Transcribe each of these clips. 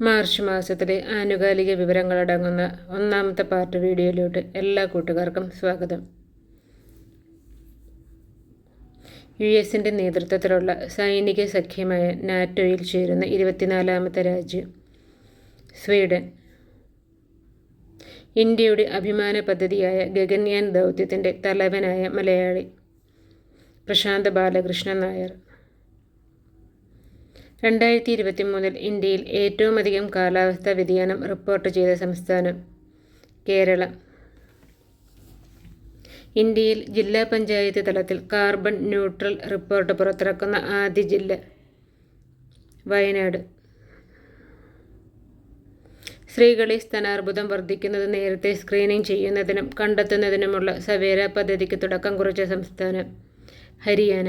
March മാസത്തിലെ ആനുകാലിക വിവരങ്ങളടങ്ങുന്ന ഒന്നാമത്തെ പാർട്ട് വീഡിയോയിലോട്ട് എല്ലാ കൂട്ടുകാർക്കും സ്വാഗതം. യു എസിന്റെ നേതൃത്വത്തിലുള്ള സൈനിക സഖ്യമായ നാറ്റോയിൽ ചേരുന്ന ഇരുപത്തിനാലാമത്തെ രാജ്യം സ്വീഡൻ. ഇന്ത്യയുടെ അഭിമാന പദ്ധതിയായ ഗഗൻയാൻ ദൗത്യത്തിന്റെ തലവനായ മലയാളി പ്രശാന്ത് ബാലകൃഷ്ണൻ നായർ. രണ്ടായിരത്തി ഇരുപത്തി മൂന്നിൽ ഇന്ത്യയിൽ ഏറ്റവും അധികം കാലാവസ്ഥാ വ്യതിയാനം റിപ്പോർട്ട് ചെയ്ത സംസ്ഥാനം കേരളം. ഇന്ത്യയിൽ ജില്ലാ പഞ്ചായത്ത് തലത്തിൽ കാർബൺ ന്യൂട്രൽ റിപ്പോർട്ട് പുറത്തിറക്കുന്ന ആദ്യ ജില്ല വയനാട്. സ്ത്രീകളിൽ സ്ഥാനാർബുദം വർദ്ധിക്കുന്നത് നേരത്തെ സ്ക്രീനിംഗ് ചെയ്യുന്നതിനും കണ്ടെത്തുന്നതിനുമുള്ള സവേര പദ്ധതിക്ക് തുടക്കം കുറിച്ച സംസ്ഥാനം ഹരിയാന.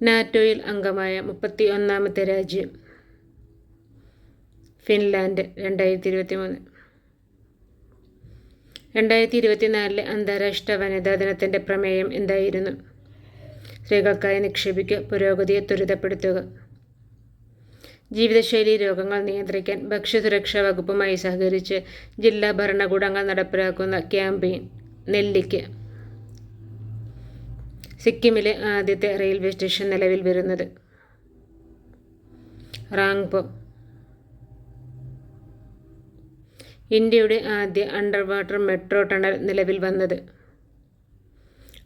നാറ്റോയിൽ അംഗമായ മുപ്പത്തി ഒന്നാമത്തെ രാജ്യം ഫിൻലാൻഡ് രണ്ടായിരത്തി ഇരുപത്തി മൂന്ന് രണ്ടായിരത്തി ഇരുപത്തിനാലിലെ അന്താരാഷ്ട്ര വനിതാ ദിനത്തിന്റെ പ്രമേയം എന്തായിരുന്നു? സ്ത്രീകൾക്കായി നിക്ഷേപിക്കുക പുരോഗതിയെ ത്വരിതപ്പെടുത്തുക. ജീവിതശൈലി രോഗങ്ങൾ നിയന്ത്രിക്കാൻ ഭക്ഷ്യസുരക്ഷാ വകുപ്പുമായി സഹകരിച്ച് ജില്ലാ ഭരണകൂടങ്ങൾ നടപ്പിലാക്കുന്ന ക്യാമ്പയിൻ നെല്ലിക്ക. സിക്കിമിലെ ആദ്യത്തെ റെയിൽവേ സ്റ്റേഷൻ നിലവിൽ വരുന്നത്. റാങ്പോ. ഇന്ത്യയുടെ ആദ്യ അണ്ടർ വാട്ടർ മെട്രോ ടണൽ നിലവിൽ വന്നത്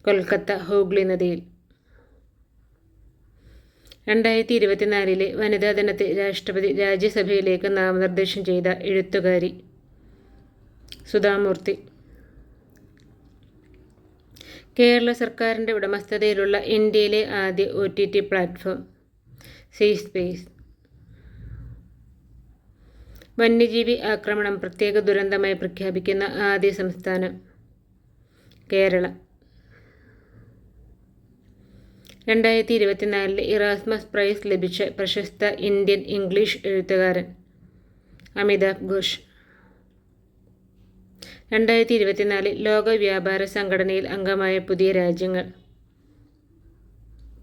കൊൽക്കത്ത ഹൂഗ്ലി നദിയിൽ. രണ്ടായിരത്തി ഇരുപത്തിനാലിലെ വനിതാ ദിനത്തെ രാഷ്ട്രപതി രാജ്യസഭയിലേക്ക് നാമനിർദ്ദേശം ചെയ്ത എഴുത്തുകാരി സുധാമൂർത്തി. കേരള സർക്കാരിന്റെ ഉടമസ്ഥതയിലുള്ള ഇന്ത്യയിലെ ആദ്യ O T T platform C space വന്യജീവി ആക്രമണം പ്രത്യേക ദുരന്തമായി പ്രഖ്യാപിക്കുന്ന ആദ്യ സംസ്ഥാനം കേരള. രണ്ടായിരത്തി ഇരുപത്തിനാലിലെ ഇറാസ്മസ് പ്രൈസ് ലഭിച്ച പ്രശസ്ത ഇന്ത്യൻ ഇംഗ്ലീഷ് എഴുത്തുകാരൻ അമിതാഭ് ഘോഷ്. രണ്ടായിരത്തി ഇരുപത്തിനാലിൽ ലോക വ്യാപാര സംഘടനയിൽ അംഗമായ പുതിയ രാജ്യങ്ങൾ.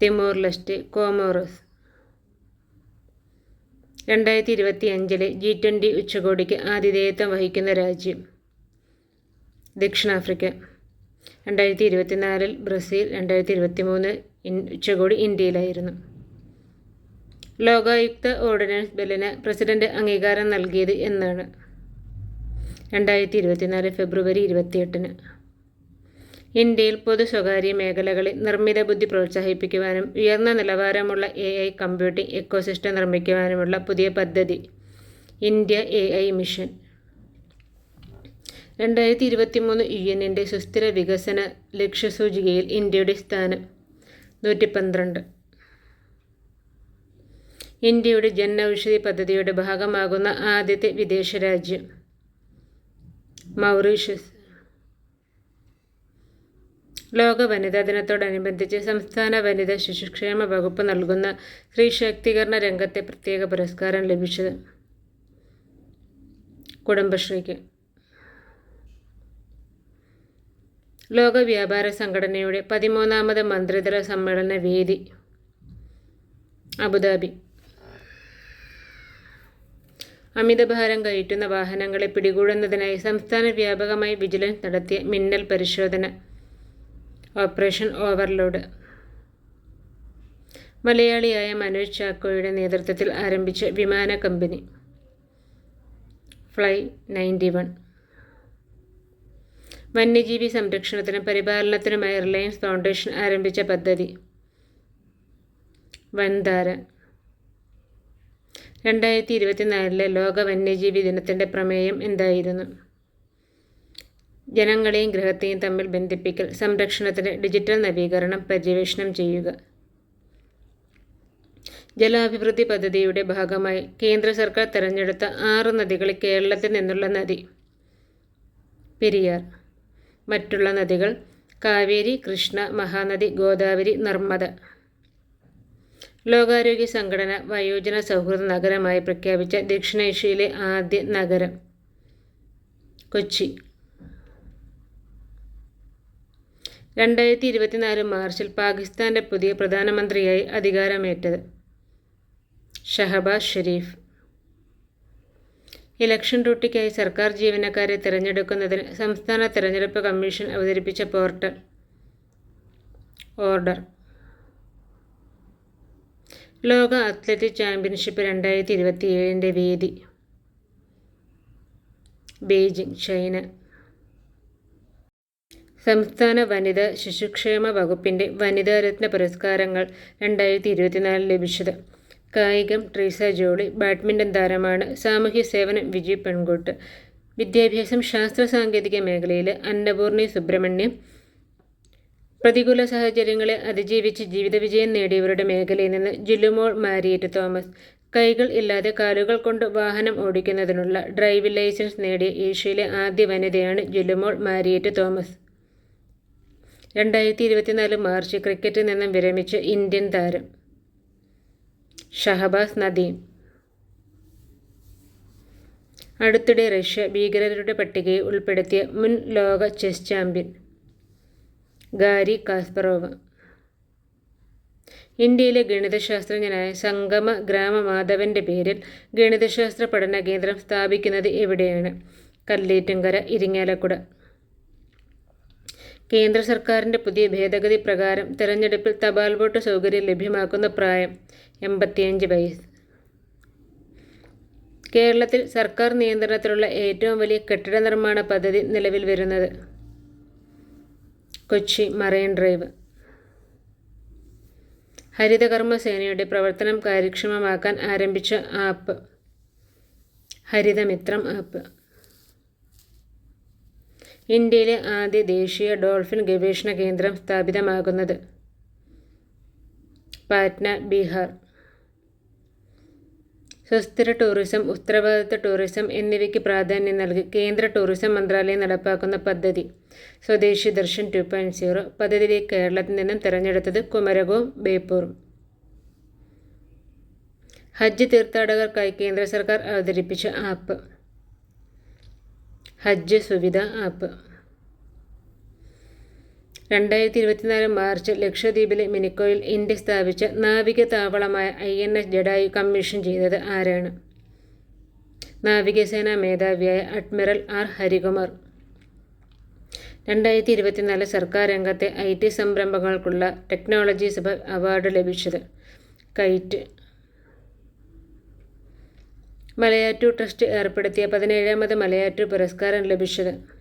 Timor Leste Comoros. രണ്ടായിരത്തി ഇരുപത്തി അഞ്ചിലെ ജി ട്വന്റി ഉച്ചകോടിക്ക് ആതിഥേയത്വം വഹിക്കുന്ന രാജ്യം. ദക്ഷിണാഫ്രിക്ക. രണ്ടായിരത്തി ഇരുപത്തിനാലിൽ ബ്രസീൽ രണ്ടായിരത്തി ഇരുപത്തി മൂന്ന് ഉച്ചകോടി ഇന്ത്യയിലായിരുന്നു. ലോകായുക്ത ഓർഡിനൻസ് ബില്ലിന് പ്രസിഡന്റ് അംഗീകാരം നൽകിയത് എന്നാണ്. രണ്ടായിരത്തി ഇരുപത്തിനാല് ഫെബ്രുവരി ഇരുപത്തിയെട്ടിന്. ഇന്ത്യയിൽ പൊതു സ്വകാര്യ മേഖലകളിൽ നിർമ്മിത ബുദ്ധി പ്രോത്സാഹിപ്പിക്കുവാനും ഉയർന്ന നിലവാരമുള്ള എ ഐ കമ്പ്യൂട്ടിംഗ് എക്കോസിസ്റ്റം നിർമ്മിക്കുവാനുമുള്ള പുതിയ പദ്ധതി ഇന്ത്യ എ ഐ മിഷൻ. രണ്ടായിരത്തി ഇരുപത്തി മൂന്ന് യു എന്നിന്റെ സുസ്ഥിര വികസന ലക്ഷ്യസൂചികയിൽ ഇന്ത്യയുടെ സ്ഥാനം നൂറ്റി പന്ത്രണ്ട് ഇന്ത്യയുടെ ജൻ ഔഷധി പദ്ധതിയുടെ ഭാഗമാകുന്ന ആദ്യത്തെ വിദേശ രാജ്യം. മൗറീഷ്യസ്. ലോക വനിതാ ദിനത്തോടനുബന്ധിച്ച് സംസ്ഥാന വനിതാ ശിശുക്ഷേമ വകുപ്പ് നൽകുന്ന സ്ത്രീ ശാക്തീകരണ രംഗത്തെ പ്രത്യേക പുരസ്കാരം ലഭിച്ചത് കുടുംബശ്രീക്ക്. ലോക വ്യാപാര സംഘടനയുടെ പതിമൂന്നാമത് മന്ത്രിതല സമ്മേളന വേദി അബുദാബി. അമിതഭാരം കയറ്റുന്ന വാഹനങ്ങളെ പിടികൂടുന്നതിനായി സംസ്ഥാന വ്യാപകമായി വിജിലൻസ് നടത്തിയ മിന്നൽ പരിശോധന. Operation overload. മലയാളിയായ മനോജ് ചാക്കോയുടെ നേതൃത്വത്തിൽ ആരംഭിച്ച വിമാന കമ്പനി. Fly ninety one. വന്യജീവി സംരക്ഷണത്തിനും പരിപാലനത്തിനുമായി റിലയൻസ് ഫൗണ്ടേഷൻ ആരംഭിച്ച പദ്ധതി. വൻധാര രണ്ടായിരത്തി ഇരുപത്തിനാലിലെ ലോക വന്യജീവി ദിനത്തിന്റെ പ്രമേയം എന്തായിരുന്നു? ജനങ്ങളെയും ഗ്രഹത്തെയും തമ്മിൽ ബന്ധിപ്പിക്കൽ സംരക്ഷണത്തിന് ഡിജിറ്റൽ നവീകരണം പര്യവേഷണം ചെയ്യുക. ജലാഭിവൃദ്ധി പദ്ധതിയുടെ ഭാഗമായി കേന്ദ്ര സർക്കാർ തെരഞ്ഞെടുത്ത ആറ് നദികൾ കേരളത്തിൽ നിന്നുള്ള നദി പെരിയാർ. മറ്റുള്ള നദികൾ കാവേരി കൃഷ്ണ മഹാനദി ഗോദാവരി നർമ്മദ. ലോകാരോഗ്യ സംഘടന വയോജന സൗഹൃദ നഗരമായി പ്രഖ്യാപിച്ച ദക്ഷിണേഷ്യയിലെ ആദ്യ നഗരം കൊച്ചി. രണ്ടായിരത്തി ഇരുപത്തിനാല് മാർച്ചിൽ പാകിസ്ഥാന്റെ പുതിയ പ്രധാനമന്ത്രിയായി അധികാരമേറ്റത് ഷഹബാസ് ഷെരീഫ്. ഇലക്ഷൻ ഡ്യൂട്ടിക്കായി സർക്കാർ ജീവനക്കാരെ തിരഞ്ഞെടുക്കുന്നതിന് സംസ്ഥാന തിരഞ്ഞെടുപ്പ് കമ്മീഷൻ അവതരിപ്പിച്ച പോർട്ടൽ ഓർഡർ. ലോക അത്ലറ്റിക് ചാമ്പ്യൻഷിപ്പ് രണ്ടായിരത്തി ഇരുപത്തി ഏഴിന്റെ വേദി. Beijing China. സംസ്ഥാന വനിതാ ശിശുക്ഷേമ വകുപ്പിന്റെ വനിതാരത്ന പുരസ്കാരങ്ങൾ രണ്ടായിരത്തി ഇരുപത്തിനാലിൽ ലഭിച്ചത്. കായികം ട്രീസ ജോളി ബാഡ്മിന്റൺ താരമാണ് സാമൂഹ്യ സേവനം വിജയ് പെൺകുട്ട്. വിദ്യാഭ്യാസം ശാസ്ത്ര സാങ്കേതിക മേഖലയിൽ അന്നപൂർണി സുബ്രഹ്മണ്യം പ്രതികൂല സാഹചര്യങ്ങളെ അതിജീവിച്ച് ജീവിതവിജയം നേടിയവരുടെ മേഖലയിൽ നിന്ന് ജില്ലുമോൾ മാരിയറ്റ് തോമസ്. കൈകൾ ഇല്ലാതെ കാലുകൾ കൊണ്ട് വാഹനം ഓടിക്കുന്നതിനുള്ള ഡ്രൈവിംഗ് ലൈസൻസ് നേടിയ ഏഷ്യയിലെ ആദ്യ വനിതയാണ് ജില്ലുമോൾ മാരിയറ്റ് തോമസ്. രണ്ടായിരത്തി ഇരുപത്തിനാല് മാർച്ച് ക്രിക്കറ്റിൽ നിന്നും വിരമിച്ച ഇന്ത്യൻ താരം ഷഹബാസ് നദീം. അടുത്തിടെ റഷ്യ ഭീകരരുടെ പട്ടികയിൽ ഉൾപ്പെടുത്തിയ മുൻ ലോക ചെസ് ചാമ്പ്യൻ ഗാരി കാസ്പറോവ്. ഇന്ത്യയിലെ ഗണിതശാസ്ത്രജ്ഞനായ സംഗമ ഗ്രാമ ഗ്രാമമാധവന്റെ പേരിൽ ഗണിതശാസ്ത്ര പഠന കേന്ദ്രം സ്ഥാപിക്കുന്നത് എവിടെയാണ്? കല്ലേറ്റുംകര ഇരിങ്ങാലക്കുട. കേന്ദ്ര സർക്കാരിന്റെ പുതിയ ഭേദഗതി പ്രകാരം തെരഞ്ഞെടുപ്പിൽ തപാൽ വോട്ട് സൗകര്യം ലഭ്യമാക്കുന്ന പ്രായം എൺപത്തിയഞ്ച് വയസ്സ്. കേരളത്തിൽ സർക്കാർ നിയന്ത്രണത്തിലുള്ള ഏറ്റവും വലിയ കെട്ടിട നിർമ്മാണ പദ്ധതി നിലവിൽ വരുന്നത് കൊച്ചി മറൈൻ ഡ്രൈവ്. ഹരിതകർമ്മ സേനയുടെ പ്രവർത്തനം കാര്യക്ഷമമാക്കാൻ ആരംഭിച്ച ആപ്പ്. ഹരിതമിത്രം ആപ്പ്. ഇന്ത്യയിലെ ആദ്യ ദേശീയ ഡോൾഫിൻ ഗവേഷണ കേന്ദ്രം സ്ഥാപിതമാകുന്നത് പാറ്റ്ന ബീഹാർ. സുസ്ഥിര ടൂറിസം ഉത്തരവാദിത്ത ടൂറിസം എന്നിവയ്ക്ക് പ്രാധാന്യം നൽകി കേന്ദ്ര ടൂറിസം മന്ത്രാലയം നടപ്പാക്കുന്ന പദ്ധതി. സ്വദേശി ദർശൻ ടു പോയിന്റ് സീറോ പദ്ധതിയിലേക്ക് കേരളത്തിൽ നിന്നും തിരഞ്ഞെടുത്തത് കുമരകവും ബേപ്പൂറും. ഹജ്ജ് തീർത്ഥാടകർക്കായി കേന്ദ്ര സർക്കാർ അവതരിപ്പിച്ച ആപ്പ്. ഹജ്ജ് സുവിധ ആപ്പ്. രണ്ടായിരത്തി ഇരുപത്തിനാല് മാർച്ച് ലക്ഷദ്വീപിലെ മിനിക്കോയിൽ ഇന്ത്യ സ്ഥാപിച്ച നാവിക താവളമായ I N S Jatayu commission ചെയ്തത് ആരാണ്? നാവികസേനാ മേധാവിയായ അഡ്മിറൽ ആർ. ഹരികുമാർ. രണ്ടായിരത്തി ഇരുപത്തിനാല് സർക്കാർ രംഗത്തെ ഐ ടി സംരംഭങ്ങൾക്കുള്ള ടെക്നോളജി സഭ അവാർഡ് ലഭിച്ചത് കൈറ്റ്. മലയാറ്റൂർ ട്രസ്റ്റ് ഏർപ്പെടുത്തിയ പതിനേഴാമത് മലയാറ്റൂർ പുരസ്കാരം ലഭിച്ചത്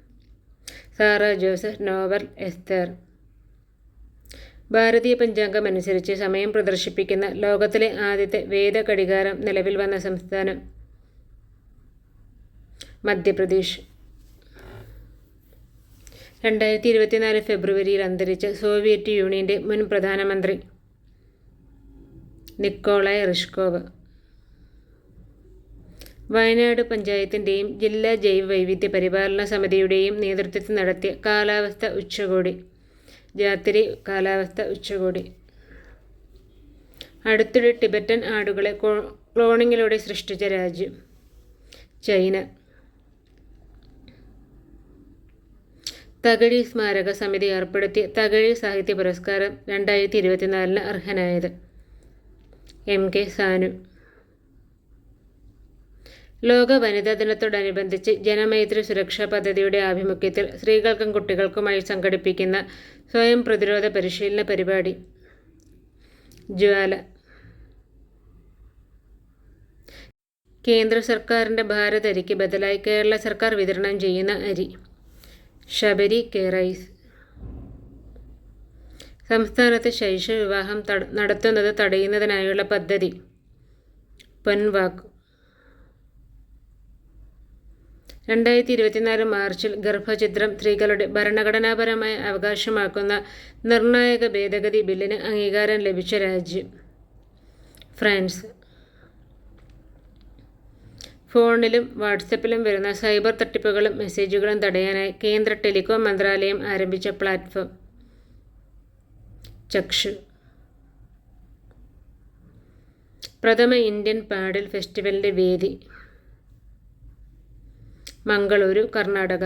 സാറ ജോസഫ് നോവൽ എസ്തർ. ഭാരതീയ പഞ്ചാംഗം അനുസരിച്ച് സമയം പ്രദർശിപ്പിക്കുന്ന ലോകത്തിലെ ആദ്യത്തെ വേദ ഘടികാരം നിലവിൽ വന്ന സംസ്ഥാനം മധ്യപ്രദേശ്. രണ്ടായിരത്തി ഇരുപത്തിനാല് ഫെബ്രുവരിയിൽ അന്തരിച്ച സോവിയറ്റ് യൂണിയന്റെ മുൻ പ്രധാനമന്ത്രി നിക്കോളായ് റിഷ്കോവ്. വയനാട് പഞ്ചായത്തിന്റെയും ജില്ലാ ജൈവ വൈവിധ്യ പരിപാലന സമിതിയുടെയും നേതൃത്വത്തിൽ നടത്തിയ കാലാവസ്ഥ ഉച്ചകോടി. ജാത്തിരി കാലാവസ്ഥ ഉച്ചകോടി. അടുത്തിടെ ടിബറ്റൻ ആടുകളെ ക്ലോണിങ്ങിലൂടെ സൃഷ്ടിച്ച രാജ്യം ചൈന. തകഴി സ്മാരക സമിതി ഏർപ്പെടുത്തിയ തകഴി സാഹിത്യ പുരസ്കാരം രണ്ടായിരത്തി ഇരുപത്തിനാലിന് അർഹനായത് എം കെ സാനു. ലോക വനിതാ ദിനത്തോടനുബന്ധിച്ച് ജനമൈത്രി സുരക്ഷാ പദ്ധതിയുടെ ആഭിമുഖ്യത്തിൽ സ്ത്രീകൾക്കും കുട്ടികൾക്കുമായി സംഘടിപ്പിക്കുന്ന സ്വയം പ്രതിരോധ പരിശീലന പരിപാടി. ജ്വാല. കേന്ദ്ര സർക്കാരിന്റെ ഭാരത അരിക്ക് ബദലായി കേരള സർക്കാർ വിതരണം ചെയ്യുന്ന അരി. ശബരി കേറൈസ് സംസ്ഥാനത്ത് ശൈശവ വിവാഹം നടത്തുന്നത് തടയുന്നതിനായുള്ള പദ്ധതി. പൊൻവാക്ക്. രണ്ടായിരത്തി ഇരുപത്തിനാല് മാർച്ചിൽ ഗർഭചിത്രം സ്ത്രീകളുടെ ഭരണഘടനാപരമായ അവകാശമാക്കുന്ന നിർണായക ഭേദഗതി ബില്ലിന് അംഗീകാരം ലഭിച്ച രാജ്യം ഫ്രാൻസ്. ഫോണിലും വാട്സപ്പിലും വരുന്ന സൈബർ തട്ടിപ്പുകളും മെസ്സേജുകളും തടയാനായി കേന്ദ്ര ടെലികോം മന്ത്രാലയം ആരംഭിച്ച പ്ലാറ്റ്ഫോം. ചക്ഷു. പ്രഥമ ഇന്ത്യൻ പാഡൽ ഫെസ്റ്റിവലിന്റെ വേദി. മംഗളൂരു കർണാടക.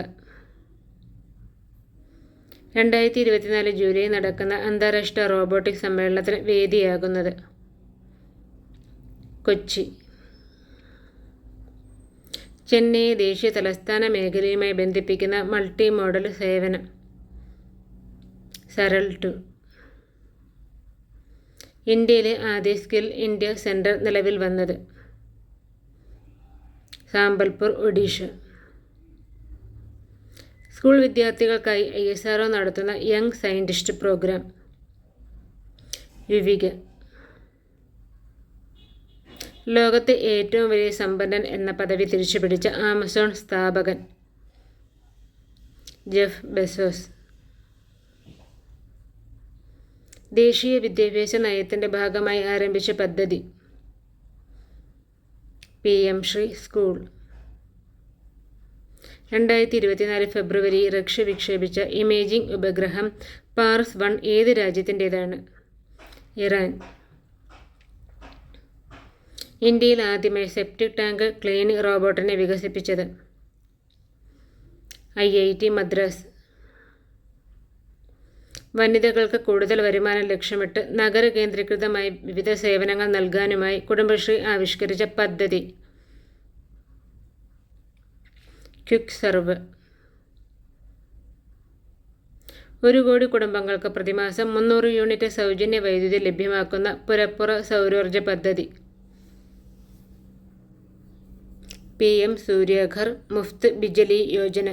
രണ്ടായിരത്തി ഇരുപത്തിനാല് ജൂലൈ നടക്കുന്ന അന്താരാഷ്ട്ര റോബോട്ടിക് സമ്മേളനത്തിന് വേദിയാകുന്നത് കൊച്ചി. ചെന്നൈ ദേശീയ തലസ്ഥാന മേഖലയുമായി ബന്ധിപ്പിക്കുന്ന മൾട്ടി മോഡൽ സേവനം സരൾ ടു. ഇന്ത്യയിലെ ആദ്യ സ്കിൽ ഇന്ത്യ സെന്റർ നിലവിൽ വന്നത് സാമ്പൽപൂർ ഒഡീഷ. സ്കൂൾ വിദ്യാർത്ഥികൾക്കായി ഐ എസ് ആർ നടത്തുന്ന യങ് സയന്റിസ്റ്റ് പ്രോഗ്രാം. വിവിക. ലോകത്തെ ഏറ്റവും വലിയ സമ്പന്നൻ എന്ന പദവി തിരിച്ചുപിടിച്ച ആമസോൺ സ്ഥാപകൻ. Jeff Bezos. ദേശീയ വിദ്യാഭ്യാസ നയത്തിന്റെ ഭാഗമായി ആരംഭിച്ച പദ്ധതി. P M Shri school. രണ്ടായിരത്തി ഇരുപത്തിനാല് ഫെബ്രുവരി റഷ്യ വിക്ഷേപിച്ച ഇമേജിംഗ് ഉപഗ്രഹം പാർസ് വൺ ഏത് രാജ്യത്തിന്റേതാണ്? ഇറാൻ. ഇന്ത്യയിൽ ആദ്യമായി സെപ്റ്റിക് ടാങ്ക് ക്ലീനിംഗ് റോബോട്ടിനെ വികസിപ്പിച്ചത് ഐ ഐ ടി മദ്രാസ്. വനിതകൾക്ക് കൂടുതൽ വരുമാനം ലക്ഷ്യമിട്ട് നഗര കേന്ദ്രീകൃതമായി വിവിധ സേവനങ്ങൾ നൽകാനുമായി കുടുംബശ്രീ ആവിഷ്കരിച്ച പദ്ധതി. ക്വിക്ക് സെർവ് ഒരു കോടി കുടുംബങ്ങൾക്ക് പ്രതിമാസം മുന്നൂറ് യൂണിറ്റ് സൗജന്യ വൈദ്യുതി ലഭ്യമാക്കുന്ന പുരപ്പുറ സൗരോർജ പദ്ധതി. P M Suryaghar Muft Bijli Yojana.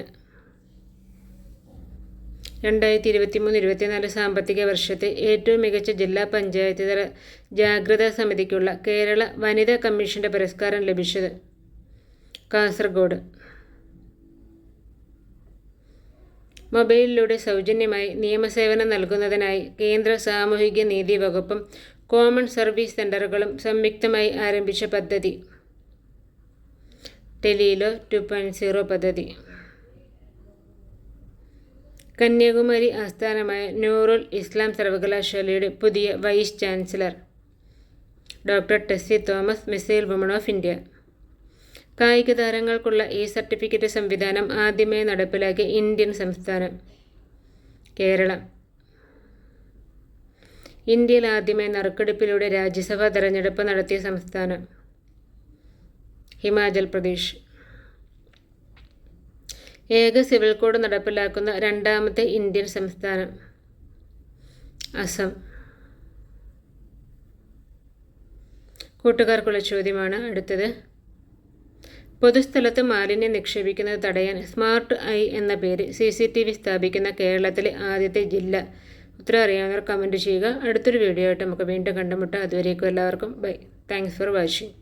രണ്ടായിരത്തി ഇരുപത്തിമൂന്ന് ഇരുപത്തിനാല് സാമ്പത്തിക വർഷത്തെ ഏറ്റവും മികച്ച ജില്ലാ പഞ്ചായത്ത് തല ജാഗ്രതാ സമിതിക്കുള്ള കേരള വനിതാ കമ്മീഷന്റെ പുരസ്കാരം ലഭിച്ചത് കാസർഗോഡ്. മൊബൈലിലൂടെ സൗജന്യമായി നിയമസേവനം നൽകുന്നതിനായി കേന്ദ്ര സാമൂഹിക നീതി വകുപ്പും കോമൺ സർവീസ് സെന്ററുകളും സംയുക്തമായി ആരംഭിച്ച പദ്ധതി. ടെലിയിലോ ടു പോയിന്റ് സീറോ പദ്ധതി. കന്യാകുമാരി ആസ്ഥാനമായ നൂറുൽ ഇസ്ലാം സർവകലാശാലയുടെ പുതിയ vice chancellor doctor Tessy Thomas missile woman of India. കായിക താരങ്ങൾക്കുള്ള ഈ സർട്ടിഫിക്കറ്റ് സംവിധാനം ആദ്യമായി നടപ്പിലാക്കിയ ഇന്ത്യൻ സംസ്ഥാനം കേരളം. ഇന്ത്യയിൽ ആദ്യമായി നറുക്കെടുപ്പിലൂടെ രാജ്യസഭാ തെരഞ്ഞെടുപ്പ് നടത്തിയ സംസ്ഥാനം ഹിമാചൽ പ്രദേശ്. ഏക സിവിൽ കോഡ് നടപ്പിലാക്കുന്ന രണ്ടാമത്തെ ഇന്ത്യൻ സംസ്ഥാനം അസം. കൂട്ടുകാർക്കുള്ള ചോദ്യമാണ് അടുത്തത്. പൊതുസ്ഥലത്ത് മാലിന്യം നിക്ഷേപിക്കുന്നത് തടയാൻ സ്മാർട്ട് ഐ എന്ന പേര് സി സി ടി വി സ്ഥാപിക്കുന്ന കേരളത്തിലെ ആദ്യത്തെ ജില്ല. ഉത്തരം അറിയാവുന്നവർ കമന്റ് ചെയ്യുക. അടുത്തൊരു വീഡിയോ ആയിട്ട് നമുക്ക് വീണ്ടും കണ്ടുമുട്ടാം. അതുവരേക്കും എല്ലാവർക്കും ബൈ. Thanks for watching